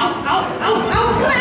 好好好好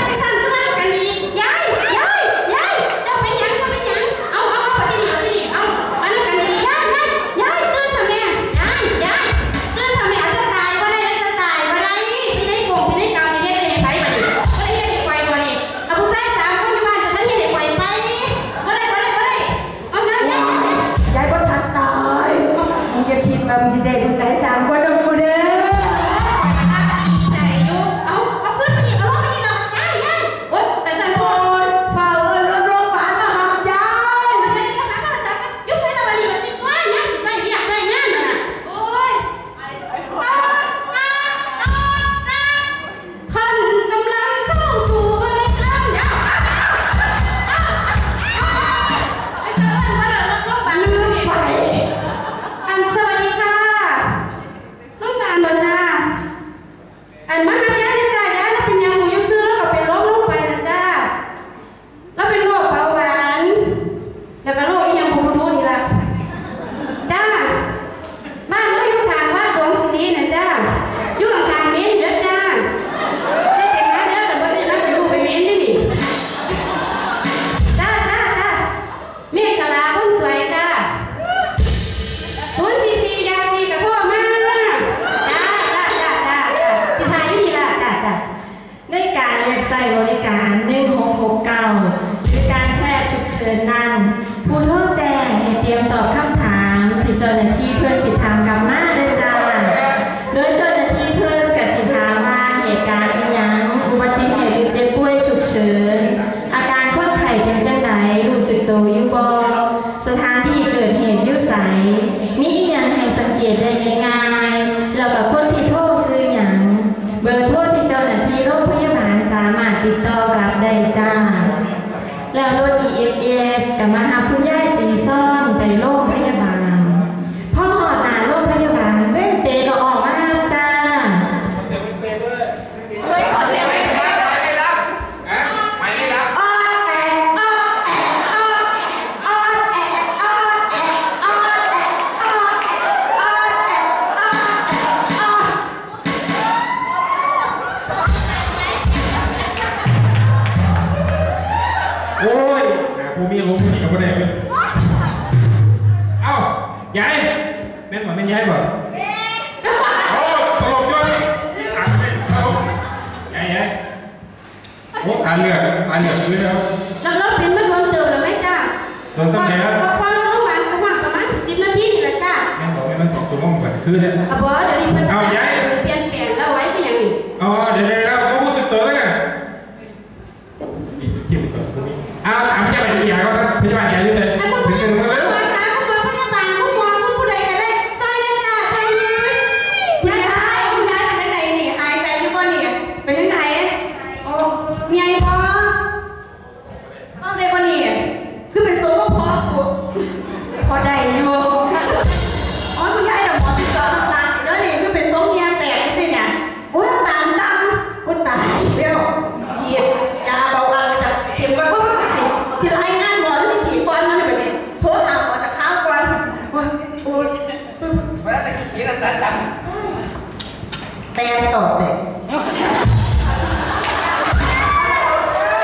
때 떠 대.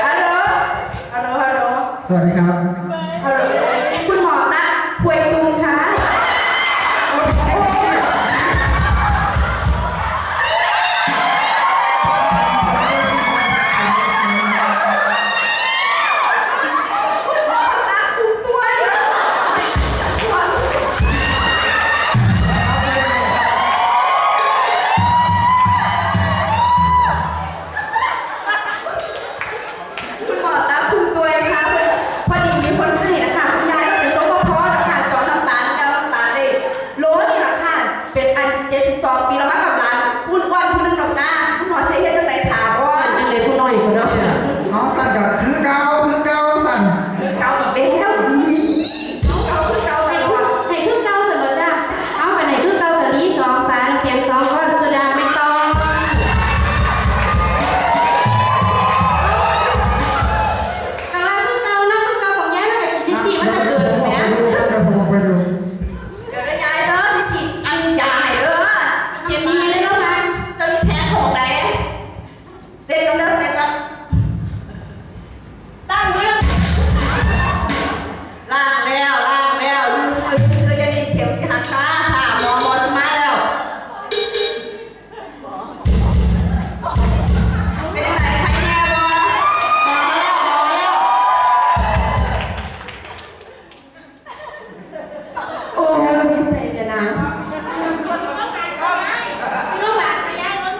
할 로, 할 로, 할 로. 사랑합니 다.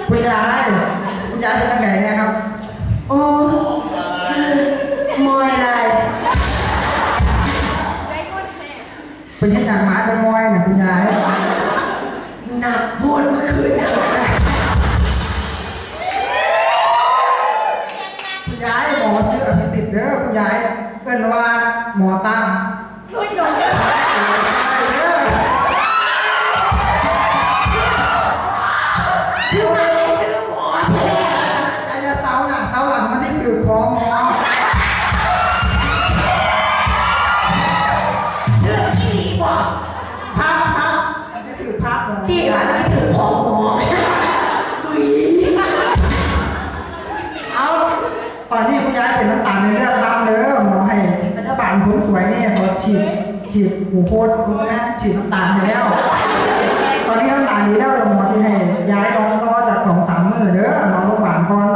quay ra đấy cũng ra cho thằng này nghe không ฉีดฉีดหูโคตรรู้นะฉีดน้ำตาลไแล้ว ตอนนี้น้ำตาลนี้แล้วหมอที่ให้ย้ายน้องก็จากสองสามหมื่นเด้อน้องโรงพยาบาลก็อ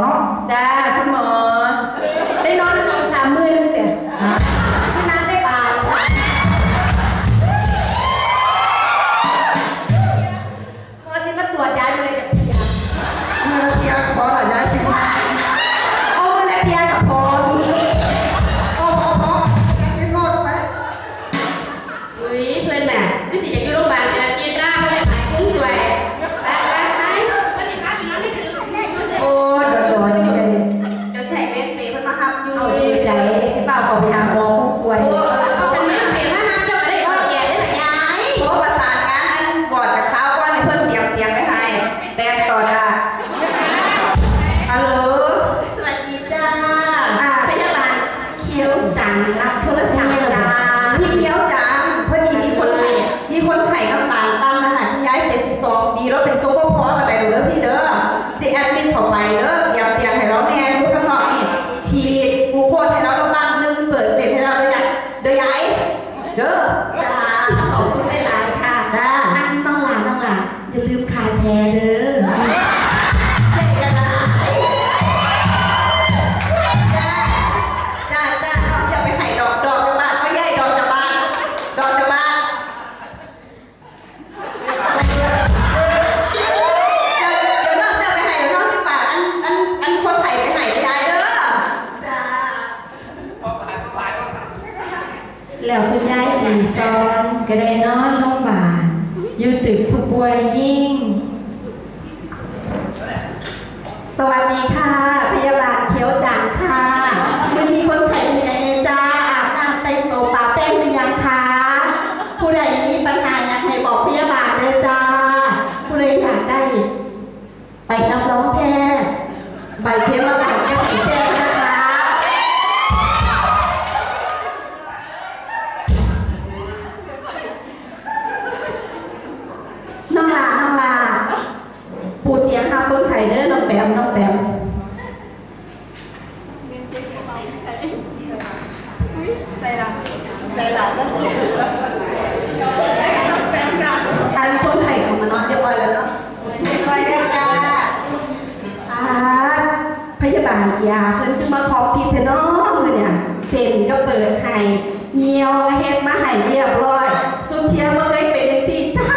ยวก็เฮ็ดมาให้เรียบร้อยสุเทียบ่ได้เป็นจังซี่จ้า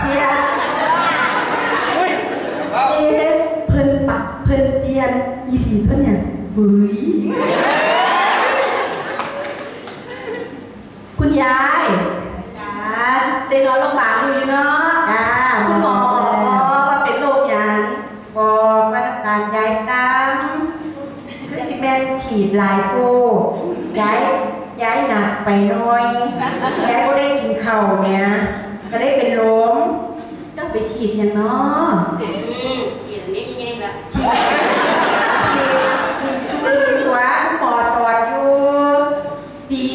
เทียเอ๊ะเพิ่นปักเพิ่นเปลี่ยนอีหลีเพิ่นหยังบุ้ยคุณยายจ้าได้นอนโรงพยาบาลอยู่อยู่เนาะจ้าคุณหมอบอกว่าเป็นโรคหยังบอกว่าน้ำตาลยายตั้งคือสิแม่นฉีดหลายโก ไปน้อยแกก็ได้กินเข่าเนี่ยก็ได้เป็นล้มเจ้าไปฉีดยังเนาะฉีดนี่ยังไงล่ะฉีดฉีดซูลินตัวหมอสอนอยูดี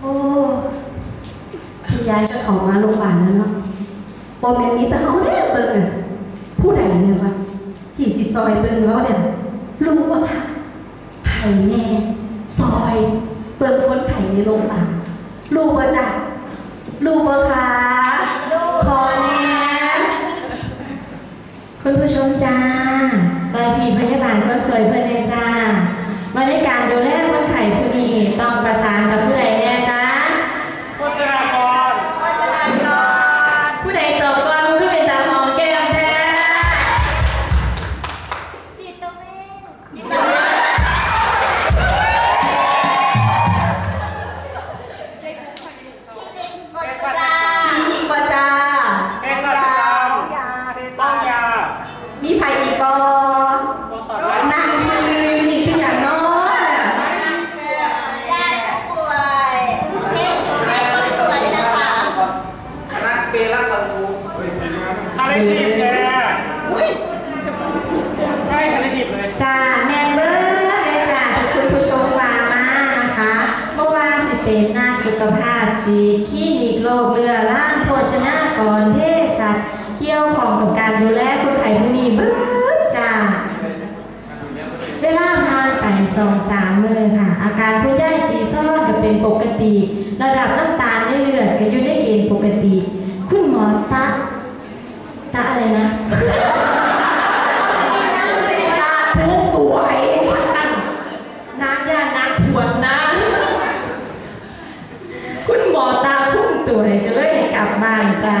โอยายจะของมาโรงพยาบาลแล้วเนาะปมอยัางมีแต่เขางเล็กเปิดผู้ใดเนี่ยวะที่สิซอยเปิ จ้าบางทีพยาบาลก็สวยเพื่อน ได้ทีมเลยใช่คันได้ทีมเลยจ้าแม่เบอร์เลยจ้าคุณผู้ชมวามานะคะเมื่อวานสิเป็นหน้าสุขภาพจีคลินิกโลกเรือล่างโภชนากรเทศเกี่ยวของกับการดูแลคนไทยผู้นี้เบอร์จ้าเวลาผ่านไปสองสามมือค่ะ อาการผู้ได้จีซ่อนก็เป็นปกติ ระดับน้ำตาลในเลือดก็อยู่ในเกณฑ์ปกติ คุณหมอตักางจ้า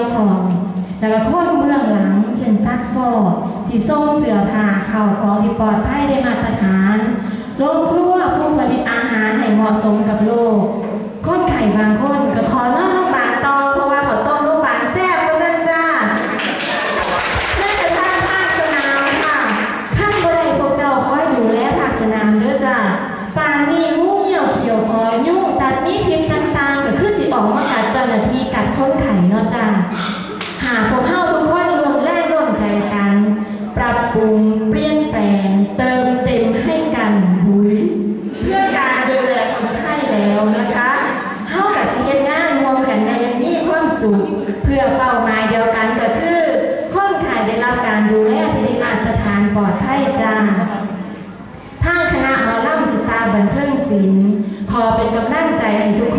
ยวของ แล้วก็คนเบื้องหลัง เช่นซักฟอกที่ส่งเสือผ้าเข่าของที่ปลอดภัยได้มาตรฐานโรงครัวผู้ผลิตอาหารให้เหมาะสมกับโลกคนไข่บางคน เป็นกำลังใจให้ทุก